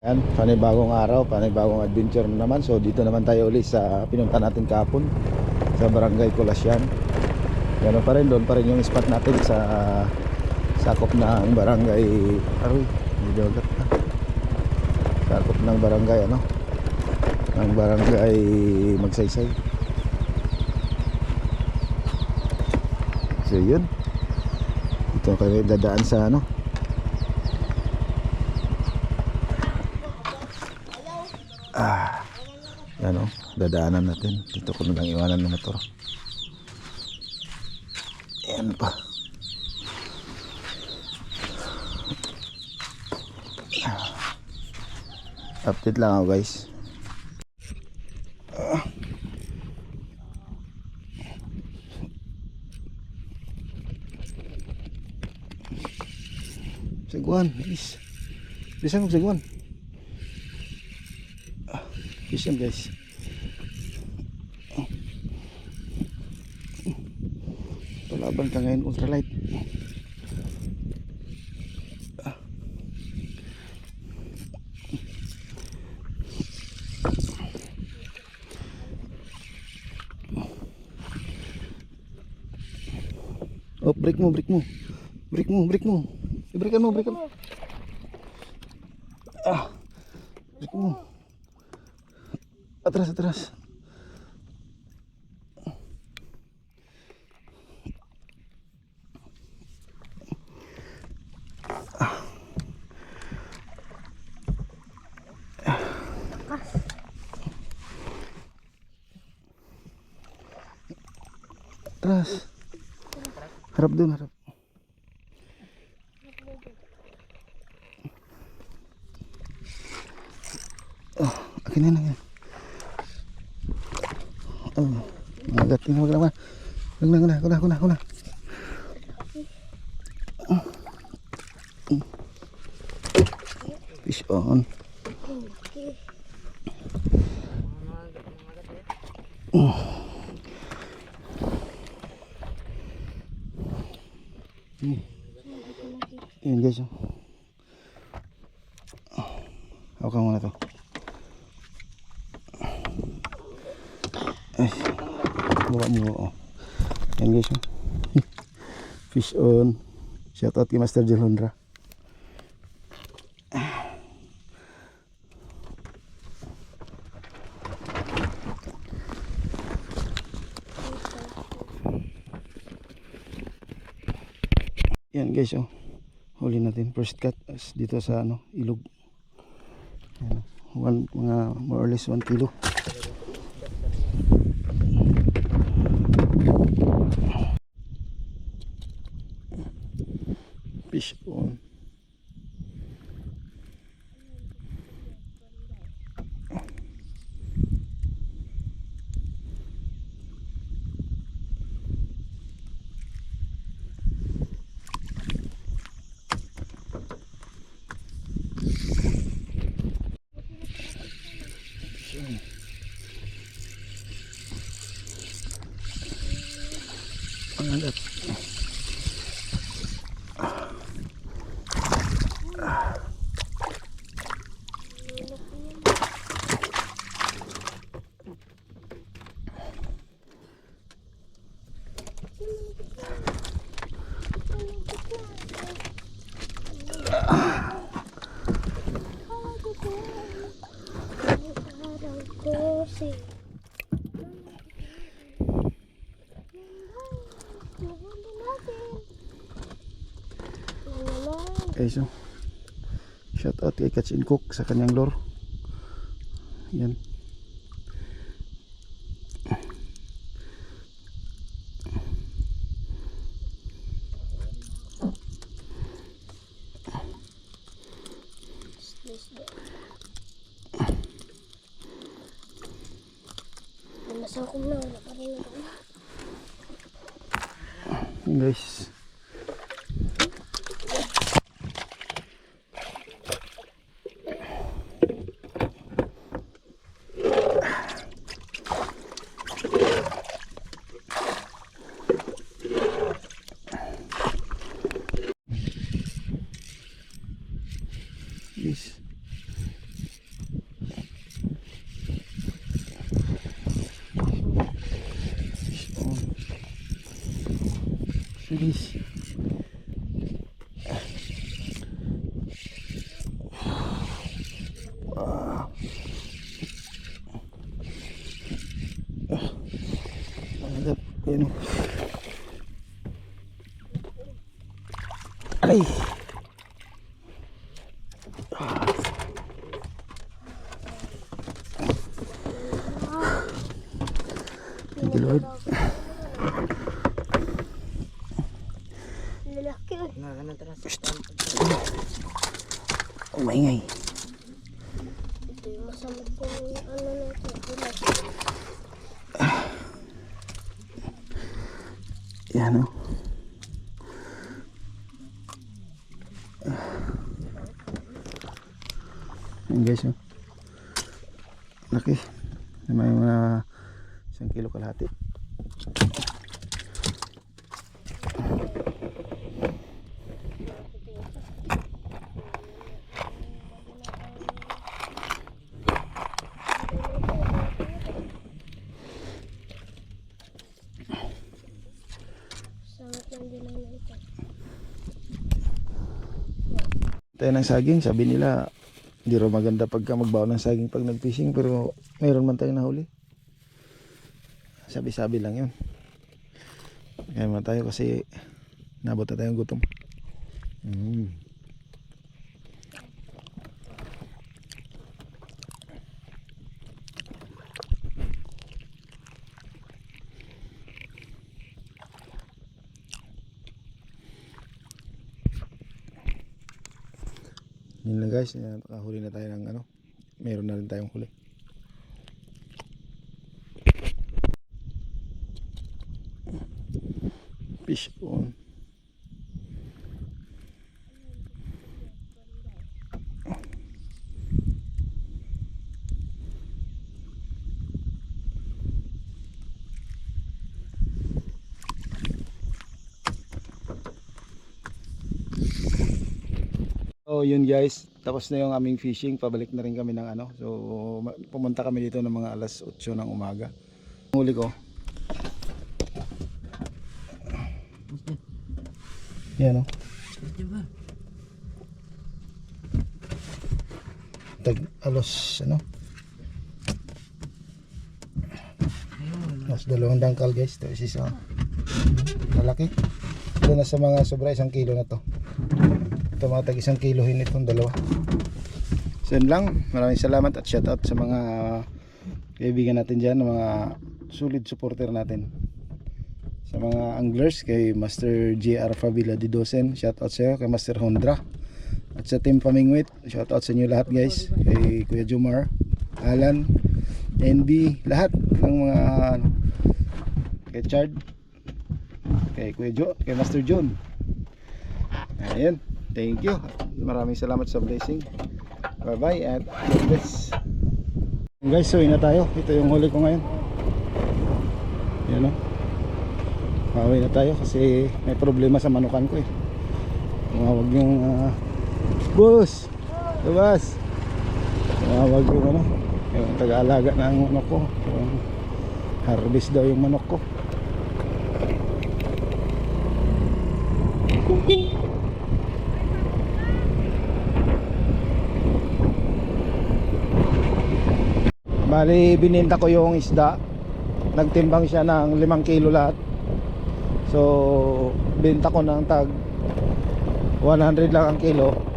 Yan, panibagong araw, panibagong adventure na naman. So dito naman tayo ulit sa pinunta natin kahapon sa Barangay Colasyan. Ganoon pa rin, doon pa rin yung spot natin sa sakop ng barangay Aroy, medyo agat na. Sakop ng barangay ano? Ng barangay Magsaysay. So yun. Dito kayo dadaan sa ano? Yan o, dadaanan natin. Dito ko na iwanan ng motor. Yan pa. Update lang ako guys. Ah. Sagwan, bis. Bisa ko sagwan. Fish yan guys. Ngayon ultralight. Oh, break mo, break mo. Break mo, break mo. I-breakan mo, breakan mo. Ah. Break mo. Atras, atras. Atras. Harap dun, harap. Oh, akin na yan. Oh, magat ini wag naman. Wag na, wag na, wag na, wag na, wag na. Fish on. Hmm. Yan guys. Hawakan mo na to. Ay, bawa mo. Oh. Yan guys. oh. Fish on. Shout out kay Master Jelondra. Yan guys oh. Huli natin first cut dito sa ano ilog. Yan, one, mga more or less 1 kilo. fish on. Okay, so shout out kay Catch and Cook sa kanyang lore. Yan. Nasa ko na, wala pa rin guys. Guys. Bilis. Ah. Ah. Mahirap. Yan. oh. Aray! Thank you. Eh. Oh, maingay. Ito yung masama po yung ano na ito. Bulag. Yan o. Yan guys oh. Laki. May mga isang kilo kalahati. Tayo ng saging, sabi nila hindi raw maganda pagka magbaon ng saging pag nag-fishing pero mayroon man tayong nahuli. Sabi-sabi lang yun. Kaya man tayo kasi nabot na tayong gutom. Mm. Yun lang guys, nakahuli na tayo ng ano. Meron na rin tayong huli. Fish on. So yun guys, tapos na yung aming fishing, pabalik na rin kami ng ano. So pumunta kami dito ng mga alas 8 ng umaga. Huli ko. Yan o. Tag alos ano? Mas dalawang dangkal guys. Ito is isa. Malaki. Ito na sa mga sobra isang kilo na to tumatag isang kilohin itong dalawa. So yun lang. Maraming salamat at shout out sa mga kaibigan natin dyan mga solid supporter natin. Sa mga anglers kay Master JR Favila di Dosen shout out sa iyo kay Master Hondra. At sa Team Pamingwit shout out sa inyo lahat guys. Kay Kuya Jomar Alan NB lahat ng mga ano, kay Chard kay Kuya Jo kay Master John. Ayun. Thank you. Maraming salamat sa blessing. Bye bye at God bless. Guys, so na tayo. Ito yung huli ko ngayon. Yan o. Pauwi na tayo kasi may problema sa manukan ko eh. Tumawag yung uh, boss. Labas. Tumawag yung ano. Yung taga-alaga ng manok ko. Yung harvest daw yung manok ko. Bali, bininta ko yung isda. Nagtimbang siya ng 5 kilo lahat. So, binta ko ng tag 100 lang ang kilo.